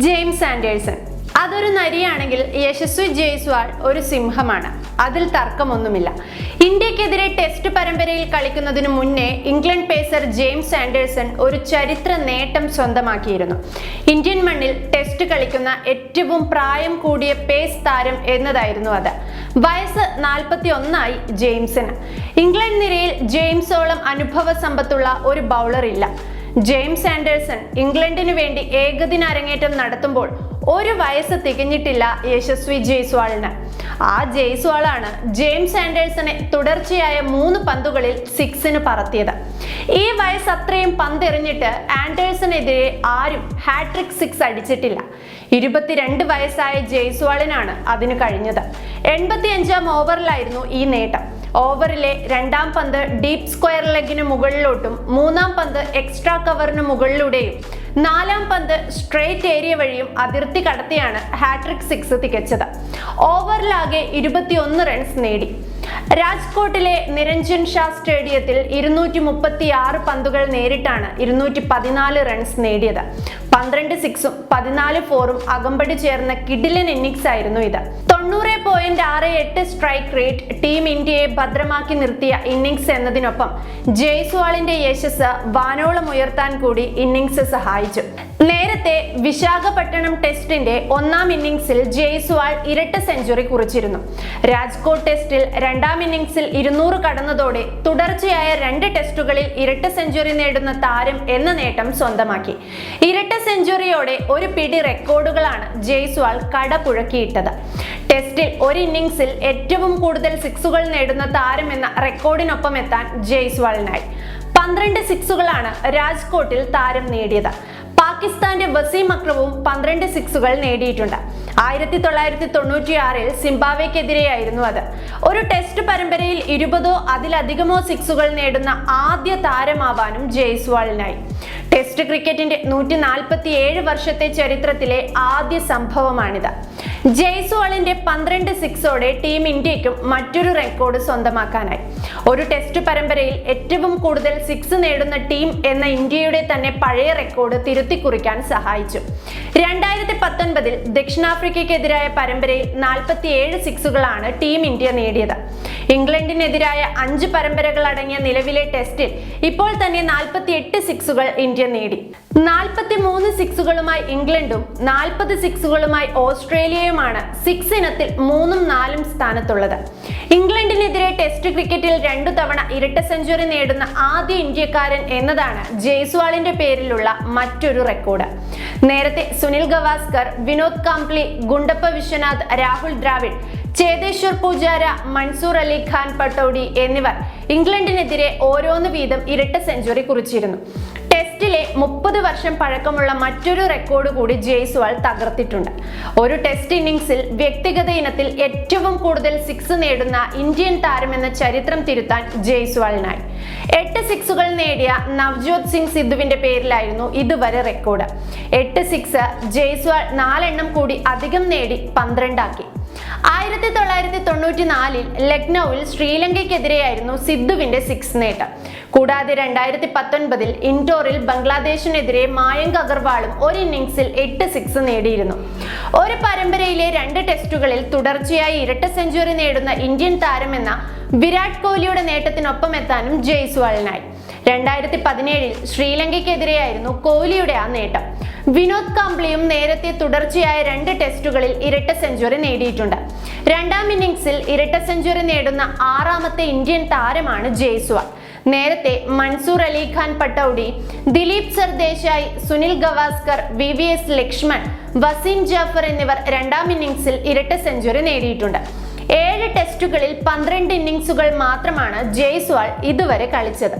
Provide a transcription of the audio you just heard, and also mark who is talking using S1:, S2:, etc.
S1: James Anderson. അതൊരു നരിയാണെങ്കിൽ യശസ്വി ജയ്സ്വാൾ ഒരു സിംഹമാണ്. അതിൽ തർക്കമൊന്നുമില്ല. ഇന്ത്യക്കെതിരെ ടെസ്റ്റ് പരമ്പരയിൽ കളിക്കുന്നതിനു മുന്നേ ഇംഗ്ലണ്ട് പേസർ ജെയിംസ് ആൻഡേഴ്സൺ ഒരു ചരിത്ര നേട്ടം സ്വന്തമാക്കിയിരുന്നു. ഇന്ത്യൻ മണ്ണിൽ ടെസ്റ്റ് കളിക്കുന്ന ഏറ്റവും പ്രായം കൂടിയ പേസ് താരം എന്നതായിരുന്നു അത്. വയസ്സ് നാൽപ്പത്തി ഒന്നായി ജെയിംസിന്. ഇംഗ്ലണ്ട് നിരയിൽ ജെയിംസോളം അനുഭവ സമ്പത്തുള്ള ഒരു ബൗളർ ഇല്ല ജെയിംസ് ആൻഡേഴ്സൺ ഇംഗ്ലണ്ടിനു വേണ്ടി ഏകദിന അരങ്ങേറ്റം നടത്തുമ്പോൾ ഒരു വയസ്സ് തികഞ്ഞിട്ടില്ല യശസ്വി ജയ്സ്വാളിന്. ആ ജയ്സ്വാളാണ് ജെയിംസ് ആൻഡേഴ്സനെ തുടർച്ചയായ മൂന്ന് പന്തുകളിൽ സിക്സിന് പറത്തിയത്. ഈ വയസ്സ് അത്രയും പന്തെറിഞ്ഞിട്ട് ആൻഡേഴ്സണെതിരെ ആരും ഹാട്രിക് സിക്സ് അടിച്ചിട്ടില്ല. ഇരുപത്തിരണ്ട് വയസ്സായ ജയ്സ്വാളിനാണ് അതിന് കഴിഞ്ഞത്. എൺപത്തിയഞ്ചാം ഓവറിലായിരുന്നു ഈ നേട്ടം. ഓവറിലെ രണ്ടാം പന്ത് ഡീപ് സ്ക്വയർ ലെഗിന് മുകളിലോട്ടും മൂന്നാം പന്ത് എക്സ്ട്രാ കവറിന് മുകളിലൂടെയും നാലാം പന്ത് സ്ട്രേറ്റ് ഏരിയ വഴിയും അതിർത്തി കടത്തിയാണ് ഹാട്രിക് സിക്സ് തികച്ചത്. ഓവറിലാകെ ഇരുപത്തിയൊന്ന് റൺസ് നേടി. രാജ്കോട്ടിലെ നിരഞ്ജൻ ഷാ സ്റ്റേഡിയത്തിൽ ഇരുന്നൂറ്റി മുപ്പത്തി ആറ് പന്തുകൾ നേരിട്ടാണ് ഇരുന്നൂറ്റി പതിനാല് റൺസ് നേടിയത്. പന്ത്രണ്ട് സിക്സും പതിനാല് ഫോറും അകമ്പടി ചേർന്ന കിഡിലൻ ഇന്നിംഗ്സ് ആയിരുന്നു ഇത്. തൊണ്ണൂറ് പോയിന്റ് ആറ് എട്ട് സ്ട്രൈക്ക് റേറ്റ് ടീം ഇന്ത്യയെ ഭദ്രമാക്കി നിർത്തിയ ഇന്നിംഗ്സ് എന്നതിനൊപ്പം ജയ്സ്വാളിന്റെ യശസ് വാനോളം ഉയർത്താൻ കൂടി ഇന്നിംഗ്സ് സഹായിച്ചു. നേരത്തെ വിശാഖപട്ടണം ടെസ്റ്റിന്റെ ഒന്നാം ഇന്നിംഗ്സിൽ ജയ്സ്വാൾ ഇരട്ട സെഞ്ചുറി കുറിച്ചിരുന്നു. രാജ്കോട്ട് ടെസ്റ്റിൽ രണ്ടാം ഇന്നിംഗ്സിൽ ഇരുന്നൂറ് കടന്നതോടെ തുടർച്ചയായ രണ്ട് ടെസ്റ്റുകളിൽ ഇരട്ട സെഞ്ചുറി നേടുന്ന താരം എന്ന നേട്ടം സ്വന്തമാക്കി. ഇരട്ട സെഞ്ചുറിയോടെ ഒരു പിടി റെക്കോർഡുകളാണ് ജയ്സ്വാൾ കടപുഴക്കിയിട്ടത്. ടെസ്റ്റിൽ ഒരു ഇന്നിംഗ്സിൽ ഏറ്റവും കൂടുതൽ സിക്സുകൾ നേടുന്ന താരം എന്ന റെക്കോർഡിനൊപ്പം എത്താൻ ജയ്സ്വാളിനായി. പന്ത്രണ്ട് സിക്സുകളാണ് രാജ്കോട്ടിൽ താരം നേടിയത്. പാകിസ്ഥാന്റെ വസീം അക്രവും പന്ത്രണ്ട് സിക്സുകൾ നേടിയിട്ടുണ്ട്. ആയിരത്തി തൊള്ളായിരത്തി തൊണ്ണൂറ്റിയാറിൽ സിംബാബ്വെക്കെതിരെയായിരുന്നു അത്. ഒരു ടെസ്റ്റ് പരമ്പരയിൽ ഇരുപതോ അതിലധികമോ സിക്സുകൾ നേടുന്ന ആദ്യ താരമാവാനും ജയ്സ്വാളിനായി. ടെസ്റ്റ് ക്രിക്കറ്റിന്റെ നൂറ്റി നാൽപ്പത്തി ഏഴ് വർഷത്തെ ചരിത്രത്തിലെ ആദ്യ സംഭവമാണിത്. ജയ്സ്വാളിന്റെ പന്ത്രണ്ട് സിക്സോടെ ടീം ഇന്ത്യക്കും മറ്റൊരു റെക്കോർഡ് സ്വന്തമാക്കാനായി. ഒരു ടെസ്റ്റ് പരമ്പരയിൽ ഏറ്റവും കൂടുതൽ സിക്സ് നേടുന്ന ടീം എന്ന ഇന്ത്യയുടെ തന്നെ പഴയ റെക്കോർഡ് തിരുത്തിക്കുറിക്കാൻ സഹായിച്ചു. രണ്ടായിരത്തി പത്തൊൻപതിൽ ദക്ഷിണാഫ്രിക്കയ്ക്കെതിരായ പരമ്പരയിൽ നാൽപ്പത്തിയേഴ് സിക്സുകളാണ് ടീം ഇന്ത്യ നേടിയത്. ഇംഗ്ലണ്ടിനെതിരായ അഞ്ച് പരമ്പരകൾ അടങ്ങിയ നിലവിലെ ടെസ്റ്റിൽ ഇപ്പോൾ തന്നെ നാൽപ്പത്തി എട്ട് സിക്സുകൾ ഇന്ത്യ നേടി. നാൽപ്പത്തി മൂന്ന് സിക്സുകളുമായി ഇംഗ്ലണ്ടും നാൽപ്പത് സിക്സുകളുമായി ഓസ്ട്രേലിയയുമാണ് സിക്സ് ഇനത്തിൽ മൂന്നും നാലും സ്ഥാനത്തുള്ളത്. ഇംഗ്ലണ്ടിനെതിരെ ടെസ്റ്റ് ക്രിക്കറ്റിൽ രണ്ടു തവണ ഇരട്ട സെഞ്ചുറി നേടുന്ന ആദ്യ ഇന്ത്യക്കാരൻ എന്നതാണ് ജയ്സ്വാളിന്റെ പേരിലുള്ള മറ്റൊരു റെക്കോർഡ്. നേരത്തെ സുനിൽ ഗവാസ്കർ വിനോദ് കാംപ്ലി ഗുണ്ടപ്പ വിശ്വനാഥ് രാഹുൽ ദ്രാവിഡ് ചേതേശ്വർ പൂജാര മൻസൂർ അലി ഖാൻ പട്ടോഡി എന്നിവർ ഇംഗ്ലണ്ടിനെതിരെ ഓരോന്ന് വീതം ഇരട്ട സെഞ്ചുറി കുറിച്ചിരുന്നു. ടെസ്റ്റിലെ മുപ്പത് വർഷം പഴക്കമുള്ള മറ്റൊരു റെക്കോർഡ് കൂടി ജയ്സ്വാൾ തകർത്തിട്ടുണ്ട്. ഒരു ടെസ്റ്റ് ഇന്നിംഗ്സിൽ വ്യക്തിഗത ഇനത്തിൽ ഏറ്റവും കൂടുതൽ സിക്സ് നേടുന്ന ഇന്ത്യൻ താരമെന്ന ചരിത്രം തിരുത്താൻ ജയ്സ്വാളിനായി എട്ട് സിക്സുകൾ നേടിയ നവ്ജോത് സിംഗ് സിദ്ധുവിന്റെ പേരിലായിരുന്നു ഇതുവരെ റെക്കോർഡ് എട്ട് സിക്സ് ജയ്സ്വാൾ നാലെണ്ണം കൂടി അധികം നേടി പന്ത്രണ്ടാക്കി. ആയിരത്തി തൊള്ളായിരത്തി തൊണ്ണൂറ്റി നാലിൽ ലക്നൌവിൽ ശ്രീലങ്കയ്ക്കെതിരെയായിരുന്നു സിദ്ധുവിന്റെ സിക്സ് നേട്ടം. കൂടാതെ രണ്ടായിരത്തി പത്തൊൻപതിൽ ഇൻഡോറിൽ ബംഗ്ലാദേശിനെതിരെ മായങ്ക് അഗർവാളും ഒരു ഇന്നിംഗ്സിൽ എട്ട് സിക്സ് നേടിയിരുന്നു. ഒരു പരമ്പരയിലെ രണ്ട് ടെസ്റ്റുകളിൽ തുടർച്ചയായി ഇരട്ട സെഞ്ചുറി നേടുന്ന ഇന്ത്യൻ താരമെന്ന വിരാട് കോഹ്ലിയുടെ നേട്ടത്തിനൊപ്പം എത്താനും ജയ്സ്വാളിനായി. രണ്ടായിരത്തി പതിനേഴിൽ ശ്രീലങ്കയ്ക്കെതിരെയായിരുന്നു കോഹ്ലിയുടെ ആ നേട്ടം. വിനോദ് കാംബ്ലിയും നേരത്തെ തുടർച്ചയായ രണ്ട് ടെസ്റ്റുകളിൽ ഇരട്ട സെഞ്ചുറി നേടിയിട്ടുണ്ട്. രണ്ടാം ഇന്നിംഗ്സിൽ ഇരട്ട സെഞ്ചുറി നേടുന്ന ആറാമത്തെ ഇന്ത്യൻ താരമാണ് ജയ്സ്വാൾ. നേരത്തെ Mansoor Ali Khan Pataudi Dilip Sardesai Sunil Gavaskar V V S Laxman Wasim Jaffer എന്നിവർ രണ്ടാം ഇന്നിംഗ്സിൽ ഇരട്ട സെഞ്ചുറി നേടിയിട്ടുണ്ട്. ഏഴ് ടെസ്റ്റുകളിൽ പന്ത്രണ്ട് ഇന്നിംഗ്സുകൾ മാത്രമാണ് ജയ്സ്വാൾ ഇതുവരെ കളിച്ചത്.